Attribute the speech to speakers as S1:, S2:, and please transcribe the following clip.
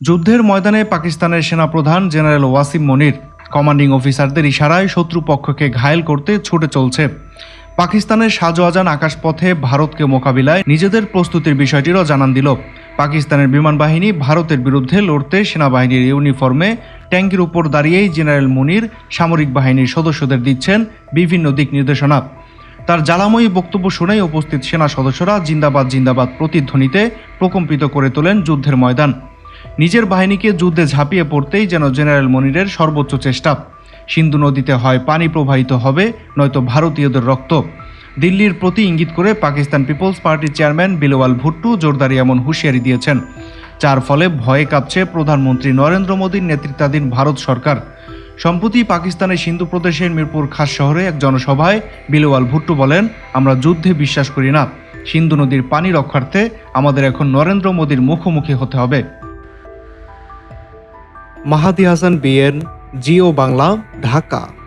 S1: যুদ্ধের ময়দানে পাকিস্তানের সেনাপ্রধান জেনারেল ওয়াসিম মনির কমান্ডিং অফিসারদের ইশারায় শত্রুপক্ষকে ঘায়েল করতে ছুটে চলছে। পাকিস্তানের শাহজাহান আকাশপথে ভারতকে মোকাবিলায় নিজেদের প্রস্তুতির বিষয়টিরও জানান দিল। পাকিস্তানের বিমান বাহিনী ভারতের বিরুদ্ধে লড়তে সেনাবাহিনীর ইউনিফর্মে ট্যাঙ্কের উপর দাঁড়িয়েই জেনারেল মুনির সামরিক বাহিনীর সদস্যদের দিচ্ছেন বিভিন্ন দিক নির্দেশনা। তার জ্বালাময়ী বক্তব্য শুনেই উপস্থিত সেনা সদস্যরা জিন্দাবাদ জিন্দাবাদ প্রতিধ্বনিতে প্রকম্পিত করে তোলেন যুদ্ধের ময়দান। নিজের বাহিনীকে যুদ্ধে ঝাঁপিয়ে পড়তেই যেন জেনারেল মনিরের সর্বোচ্চ চেষ্টা। সিন্ধু নদীতে হয় পানি প্রবাহিত হবে, নয়তো ভারতীয়দের রক্ত। দিল্লির প্রতি ইঙ্গিত করে পাকিস্তান পিপলস পার্টির চেয়ারম্যান বিলওয়াল ভুট্টু জোরদারি এমন হুঁশিয়ারি দিয়েছেন। যার ফলে ভয়ে কাঁপছে প্রধানমন্ত্রী নরেন্দ্র মোদীর নেতৃত্বাধীন ভারত সরকার। সম্প্রতি পাকিস্তানের সিন্ধু প্রদেশের মিরপুর খাস শহরে এক জনসভায় বিলওয়াল ভুট্টু বলেন, আমরা যুদ্ধে বিশ্বাস করি না। সিন্ধু নদীর পানি রক্ষার্থে আমাদের এখন নরেন্দ্র মোদীর মুখোমুখি হতে হবে।
S2: মাহাদি হাসান বিএন জিও বাংলা ঢাকা।